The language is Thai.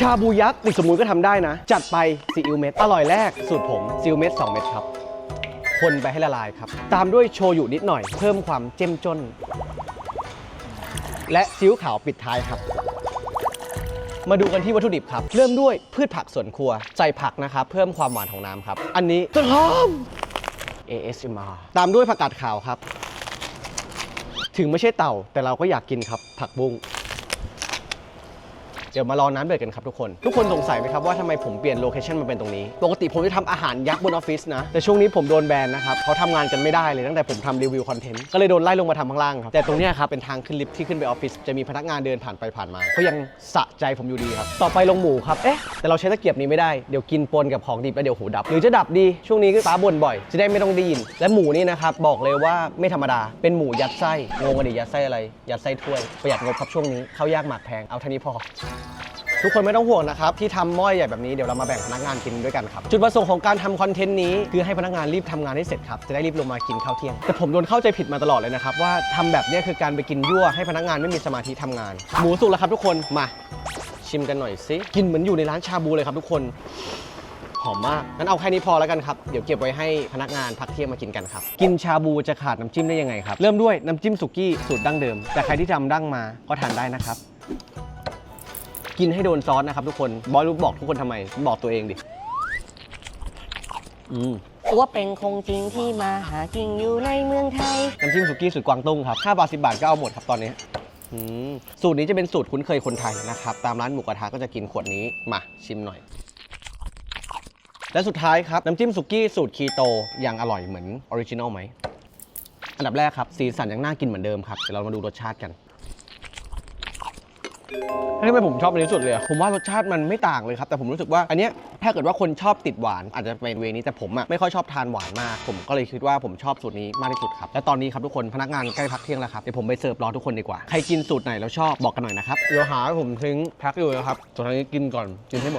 ชาบูยักษ์ติดสมุนก็ทำได้นะ จัดไปซีอิ๊วเม็ด อร่อยแรก สูตรผมซีอิ๊วเม็ด 2 เม็ดครับ คนไปให้ละลายครับ ตามด้วยโชยุนิดหน่อย เพิ่มความเจ้มจน และซีอิ๊วขาวปิดท้ายครับ มาดูกันที่วัตถุดิบครับ เริ่มด้วยพืชผักสวนครัว ใส่ผักนะครับ เพิ่มความหวานของน้ำครับ อันนี้ต้นหอม ASMR ตามด้วยผักกาดขาวครับ ถึงไม่ใช่เต่าแต่เราก็อยากกินครับผักบุ้ง เดี๋ยวมารอน้ำเดือดกันครับทุกคน ทุกคนสงสัยไหมครับว่าทำไมผมเปลี่ยนโลเคชันมาเป็นตรงนี้ ปกติผมจะทำอาหารยักษ์บนออฟฟิศนะ แต่ช่วงนี้ผมโดนแบนนะครับเขาทำงานกันไม่ได้เลยตั้งแต่ผมทำรีวิวคอนเทนต์ก็เลยโดนไล่ลงมาทำข้างล่างครับแต่ตรงเนี้ยครับเป็นทางขึ้นลิฟท์ที่ขึ้นไปออฟฟิศจะมีพนักงานเดินผ่านไปผ่านมาเขายังสะใจผมอยู่ดีครับต่อไปลงหมูครับเอ๊ะแต่เราใช้ตะเกียบนี้ไม่ได้เดี๋ยวกินปนกับของดิบแล้วเดี๋ยวหูดับ หรือจะดับดีช่วงนี้ก็ป้าบ่นบ่อย จะได้ไม่ต้องได้ยิน และหมูนี่นะครับบอกเลยว่าไม่ธรรมดาเป็นหมูยัดไส้งงกันดิยัดไส้อะไร ยัดไส้ถ้วยประหยัดงบครับช่วงนี้ข้าวยากหมากแพงเอาเท่านี้พอทุกคนไม่ต้องห่วงนะครับที่ทำหม้อใหญ่แบบนี้เดี๋ยวเรามาแบ่งพนักงานกินด้วยกันครับจุดประสงค์ของการทำคอนเทนต์นี้คือให้พนักงานรีบทำงานให้เสร็จครับจะได้รีบลงมากินข้าวเที่ยง แต่ผมโดนเข้าใจผิดมาตลอดเลยนะครับว่าทำแบบนี้คือการไปกินยั่วให้พนักงานไม่มีสมาธิทำงาน หมูสุกแล้วครับทุกคนมา ชิมกันหน่อยสิกินเหมือนอยู่ในร้านชาบูเลยครับทุกคนหอมมาก งั้นเอาแค่นี้พอแล้วกันครับ เดี๋ยวเก็บไว้ให้พนักงานพักเที่ยงมากินกันครับ กินชาบูจะขาดน้ำจิ้มได้ยังไงครับ เริ่มด้วยน้ำจิ้มสุกี้สูตรดั้งเดิม แต่ใครที่ทำดั้งมาก็ทานได้นะครับ กินให้โดนซอสนะครับทุกคนบอยรู้บอกทุกคนทำไม บอกตัวเองดิ อืมตัวเป็นคงจริงที่มาหากินอยู่ในเมืองไทย น้ำจิ้มสุกี้สูตรกวางตุ้งครับ5บาท10 บาทก็เอาหมดครับตอนนี้อืมสูตรนี้จะเป็นสูตรคุ้นเคยคนไทยนะครับ ตามร้านหมูกระทะก็จะกินขวดนี้ มาชิมหน่อย และสุดท้ายครับ น้ำจิ้มสุกี้สูตรคีโตยังอร่อยเหมือนออริจินอลไหม อันดับแรกครับ สีสันยังน่ากินเหมือนเดิมครับ เดี๋ยวเรามาดูรสชาติกัน ทำไมผมชอบอันนี้สุดเลยอะผมว่ารสชาติมันไม่ต่างเลยครับ แต่ผมรู้สึกว่าอันเนี้ยถ้าเกิดว่าคนชอบติดหวาน อาจจะเป็นเวนี้แต่ผมอะไม่ค่อยชอบทานหวานมาก ผมก็เลยคิดว่าผมชอบสูตรนี้มากที่สุดครับ และตอนนี้ครับทุกคนพนักงานใกล้พักเที่ยงแล้วครับ เดี๋ยวผมไปเสิร์ฟรอทุกคนดีกว่า ใครกินสูตรไหนแล้วชอบบอกกันหน่อยนะครับ เดี๋ยวหาผมทิ้งแพ็คอยู่นะครับตอนทางนี้กินก่อนกินให้หมด